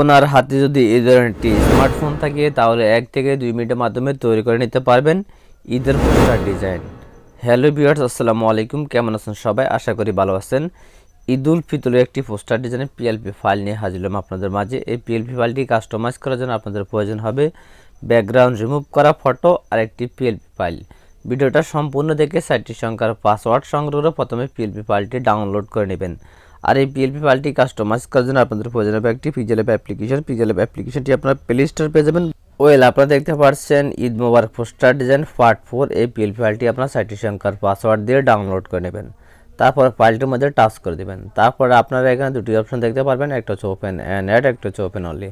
ওনার হাতে যদি এই ধরনের একটি স্মার্টফোন থাকে, তাহলে এক থেকে দুই মিনিটের মাধ্যমে তৈরি করে নিতে পারবেন ঈদের পোস্টার ডিজাইন। হ্যালো ভিউয়ার্স, আসসালামু আলাইকুম। কেমন আছেন সবাই? আশা করি ভালো আছেন। ঈদুল ফিতরের একটি পোস্টার ডিজাইনের পিএলপি ফাইল নিয়ে হাজির হলাম আপনাদের মাঝে। এই পিএলপি ফাইলটি কাস্টমাইজ করার জন্য আপনাদের প্রয়োজন হবে ব্যাকগ্রাউন্ড রিমুভ করা ফটো আর একটি পিএলপি ফাইল ভিডিওটা সম্পূর্ণ দেখে সাইটটি সংখ্যার পাসওয়ার্ড সংগ্রহ করে প্রথমে পিএলপি ফাইলটি ডাউনলোড করে নেবেন। আর এই পিএলপি ফাইলটি কাস্টমাইজ করার জন্য আপনাদের প্রয়োজন হবে একটি পিজেলএপ অ্যাপ্লিকেশন পিজেলএপ অ্যাপ্লিকেশনটি আপনার প্লে স্টোর পেয়ে যাবেন। ওয়েল আপনারা দেখতে পাচ্ছেন Eid Mubarak poster design part four এই পিএলপি ফাইলটি আপনার সাইটটি সংখ্যার পাসওয়ার্ড দিয়ে ডাউনলোড করে নেবেন। তারপর ফাইলটির মধ্যে টাচ করে দেবেন। তারপর আপনারা এখানে দুটি অপশন দেখতে পারবেন, একটা হচ্ছে ওপেন অ্যান্ড অ্যাড একটা হচ্ছে ওপেন অনলি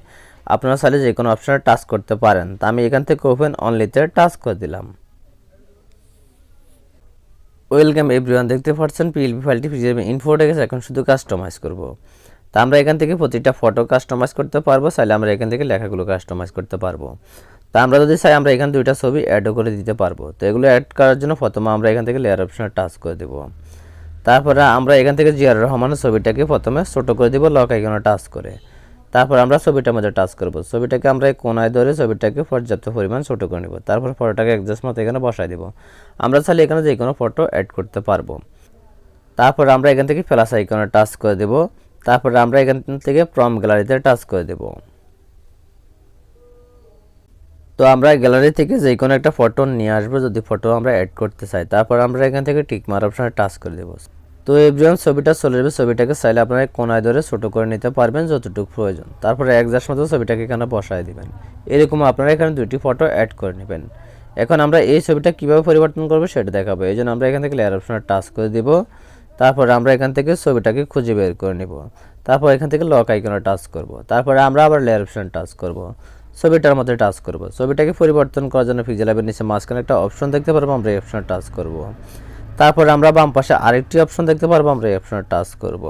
আপনারা চাইলে যে কোনো অপশনে টাচ করতে পারেন। তা আমি এখান থেকে ওপেন অনলিতে টাচ করে দিলাম। ওয়েলকাম এভরিওয়ান, দেখতে পাচ্ছেন পিএলপি ফাইলটি ফিজিবি ইনফোটে গেছে, এখন শুধু কাস্টমাইজ করব। তা আমরা এখান থেকে প্রতিটা ফটো কাস্টমাইজ করতে পারব, চাইলে আমরা এখান থেকে লেখাগুলো কাস্টমাইজ করতে পারব। তা আমরা যদি চাই, আমরা এখানে দুইটা ছবি অ্যাডও করে দিতে পারব। তো এগুলো অ্যাড করার জন্য প্রথমে আমরা এখান থেকে লেয়ার অপশনে টাচ করে দেবো। তারপরে আমরা এখান থেকে জিয়ার রহমানের ছবিটাকে প্রথমে ছোটো করে দিব লক আইকনে টাচ করে। তারপর আমরা ছবিটার মধ্যে টাচ করব। ছবিটাকে আমরা কোনায় ধরে ছবিটাকে পর্যাপ্ত পরিমাণ ছোটো করে নেব। তারপর ফটোটাকে অ্যাডজাস্ট মতো এখানে বসাই দেবো। আমরা চাইলে এখানে যে কোনো ফটো অ্যাড করতে পারব। তারপর আমরা এখান থেকে প্লাস আইকনে টাচ করে দেব। তারপর আমরা এখান থেকে প্রম গ্যালারিতে টাচ করে দেব। তো আমরা গ্যালারি থেকে যে কোনো একটা ফটো নিয়ে আসব। যদি ফটো আমরা অ্যাড করতে চাই, তারপর আমরা এখান থেকে টিকমার অপশনে টাচ করে দেবো। তো এভরিওয়ান ছবিটা চলে যাবে, ছবিটাকে চাইলে আপনারা কোনায় ধরে ছোটো করে নিতে পারবেন যতটুকু প্রয়োজন। তারপরে একজাস্ট মতো ছবিটাকে এখানে বসায় দিবেন। এরকম আপনারা এখানে দুটি ফটো অ্যাড করে নেবেন। এখন আমরা এই ছবিটা কীভাবে পরিবর্তন করব সেটা দেখাবো। এই জন্য আমরা এখান থেকে লেয়ার অপশনে টাচ করে দিব। তারপর আমরা এখান থেকে ছবিটাকে খুঁজে বের করে নেব। তারপর এখান থেকে লক আইকনে টাচ করব। তারপরে আমরা আবার লেয়ার অপশনে টাচ করব। ছবিটার মধ্যে টাচ করব। ছবিটাকে পরিবর্তন করার জন্য পিক্সেলাবের নিচে মাঝখানে একটা অপশন দেখতে পারব, আমরা এই অপশনে টাচ করব। তারপরে আমরা বাম পাশে আরেকটি অপশন দেখতে পারব, আমরা এই অপশনে টাচ করব।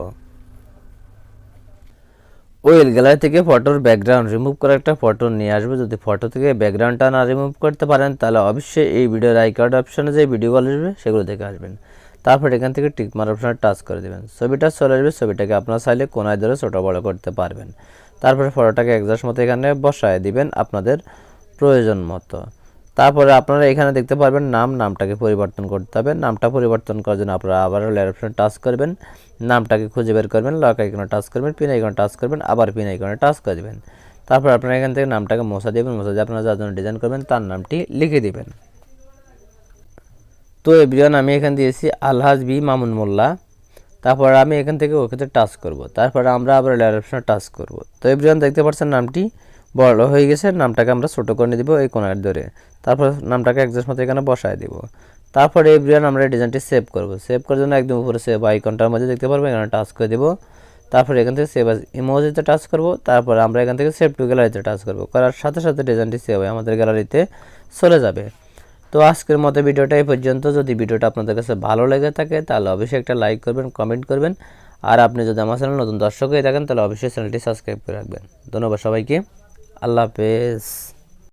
ওয়েল গ্যালারি থেকে ফটোর ব্যাকগ্রাউন্ড রিমুভ করে একটা ফটো নিয়ে আসবে। যদি ফটো থেকে ব্যাকগ্রাউন্ডটা না রিমুভ করতে পারেন, তাহলে অবশ্যই এই ভিডিওর আই কার্ড অপশনে যে ভিডিওগুলো আসবে, সেগুলো দেখে আসবেন। তারপর এখান থেকে টিকমার অপশনে টাচ করে দেবেন। ছবিটা চলে আসবে, ছবিটাকে আপনার চাইলে কোনায় ধরে ছোটো বড় করতে পারবেন। তারপরে ফটোটাকে একজাস্ট মতো এখানে বসায় দিবেন আপনাদের প্রয়োজন মতো। তারপরে আপনারা এখানে দেখতে পারবেন নাম, নামটাকে পরিবর্তন করতে হবে। নামটা পরিবর্তন করার জন্য আপনারা আবার লেয়ার অপশনে টাচ করবেন। নামটাকে খুঁজে বের করবেন লক আইকনে টাচ করবেন পিন আইকনে টাচ করবেন, আবার পিন আইকনে টাচ করে দেবেন। তারপর আপনারা এখান থেকে নামটাকে মশা দেবেন মশা দিয়ে আপনারা যার জন্য ডিজাইন করবেন তার নামটি লিখে দিবেন। তো এভরিওয়ান আমি এখান দিয়েছি আলহাজ বি মামুন মোল্লা। তারপর আমি এখান থেকে ওখানে টাচ করব। তারপর আমরা আবার লেয়ার অপশনে টাচ করব। তো এভরিওয়ান দেখতে পাচ্ছেন নামটি বড় হয়ে গেছে, নামটাকে আমরা ছোটো করে দিব এই কোনার ধরে তারপর নামটাকে একজাস্ট মতো এখানে বসায় দিব। তারপরে ব্রিয়ান আমরা ডিজাইনটি সেভ করব। সেভ করার জন্য একদম উপরে সেভ আইকনটার মধ্যে দেখতে পারব এখানে টাচ করে দিব। তারপর এখান থেকে সেভ ইমোজিতে টাচ করব। তারপর আমরা এখান থেকে সেভ টু গ্যালারিতে টাচ করব। করার সাথে সাথে ডিজাইনটি সেভ হয়ে আমাদের গ্যালারিতে চলে যাবে। তো আজকের মতো ভিডিওটা এই পর্যন্ত। যদি ভিডিওটা আপনাদের কাছে ভালো লেগে থাকে, তাহলে অবশ্যই একটা লাইক করবেন কমেন্ট করবেন। আর আপনি যদি আমার চ্যানেল নতুন দর্শক হয়ে থাকেন, তাহলে অবশ্যই চ্যানেলটি সাবস্ক্রাইব করে রাখবেন। ধন্যবাদ সবাইকে। আল্লাহ হাফেজ।